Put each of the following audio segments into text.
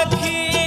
लखी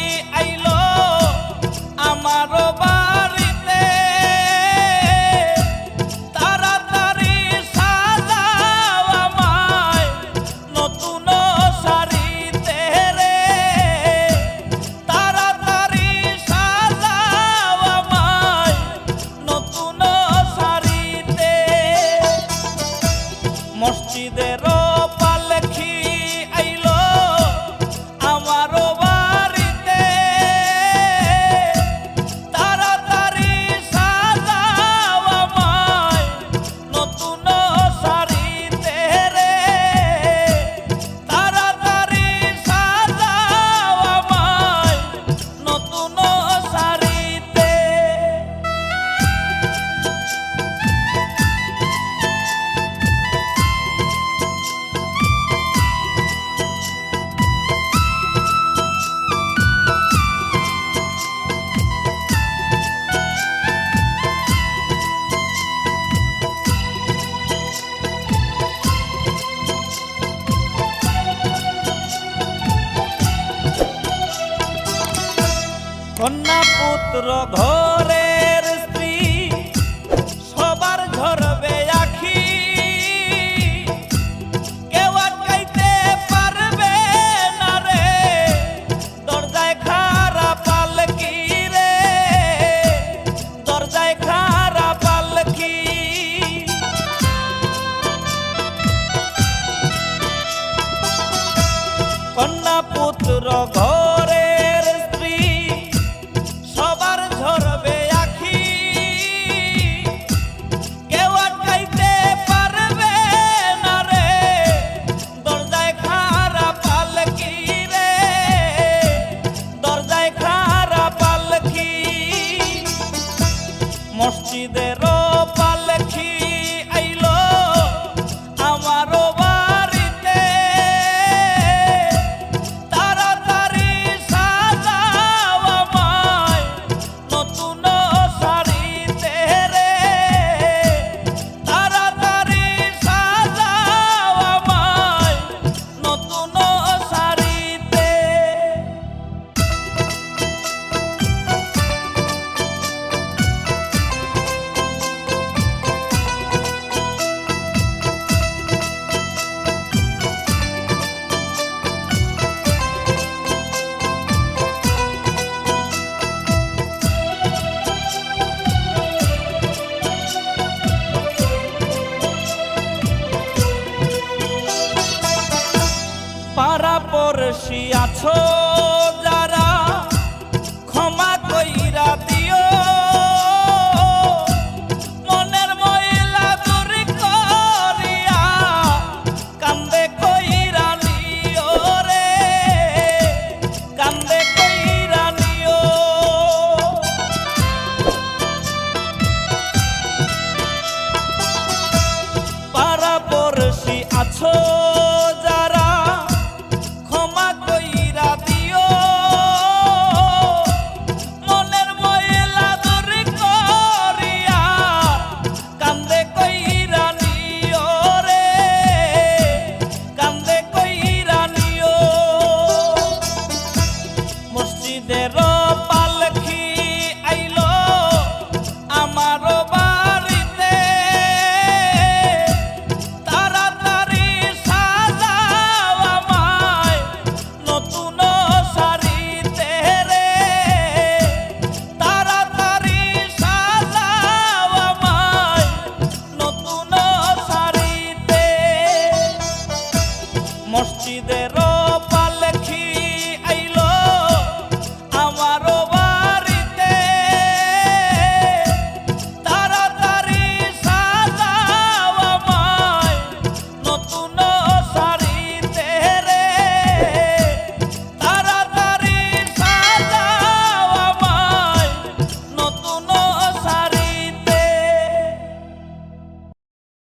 কন্যা পুত্র ঘরের স্ত্রী, সবার ঝরবে আখি। কেউ আটকাইতে পারবে না রে, দরজায় খারা পালকি রে। দরজায় খারা পালকি। কন্যা পুত্র ঘর মসজিদেরও পালখি ci derrò